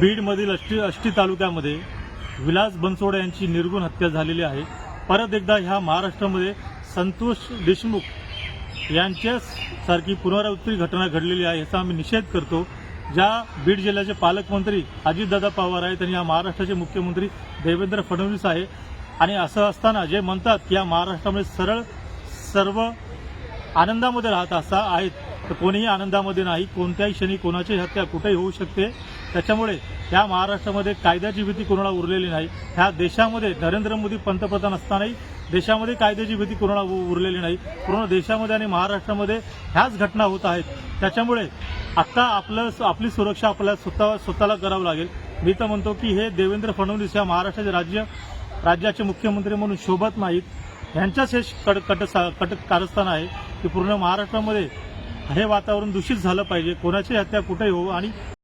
बीडमधील अष्टी अष्टी तालुक्यामध्ये विलास बनसोडे यांची निर्गुण हत्या झालेली आहे. परत एकदा ह्या महाराष्ट्रामध्ये संतोष देशमुख यांच्यासारखी पुनरावृत्ती घटना घडलेली आहे याचा आम्ही निषेध करतो. ज्या बीड जिल्ह्याचे पालकमंत्री अजितदादा पवार आहेत आणि या महाराष्ट्राचे मुख्यमंत्री देवेंद्र फडणवीस आहे. आणि असं असताना जे म्हणतात की या महाराष्ट्रामध्ये सरळ सर्व आनंदामध्ये राहत असा आहेत तर कोणीही आनंदामध्ये नाही कोणत्याही क्षणी कोणाची हत्या कुठेही होऊ शकते. त्याच्यामुळे ह्या महाराष्ट्रामध्ये कायद्याची भीती कोणाला उरलेली नाही. ह्या देशामध्ये नरेंद्र मोदी पंतप्रधान असतानाही देशामध्ये कायद्याची भीती कोणाला उरलेली नाही. पूर्ण देशामध्ये आणि महाराष्ट्रामध्ये ह्याच घटना होत आहेत. त्याच्यामुळे आत्ता आपलं आपली सुरक्षा आपल्याला स्वतः स्वतःला करावं लागेल. मी तर म्हणतो की हे देवेंद्र फडणवीस या महाराष्ट्राचे राज्य राज्याचे मुख्यमंत्री म्हणून शोभत नाहीत. यांच्याच हे कट कट कट कारस्थान आहे की पूर्ण महाराष्ट्रामध्ये हे वातावरण दूषित झालं पाहिजे. कोणाची हत्या कुठेही हो आणि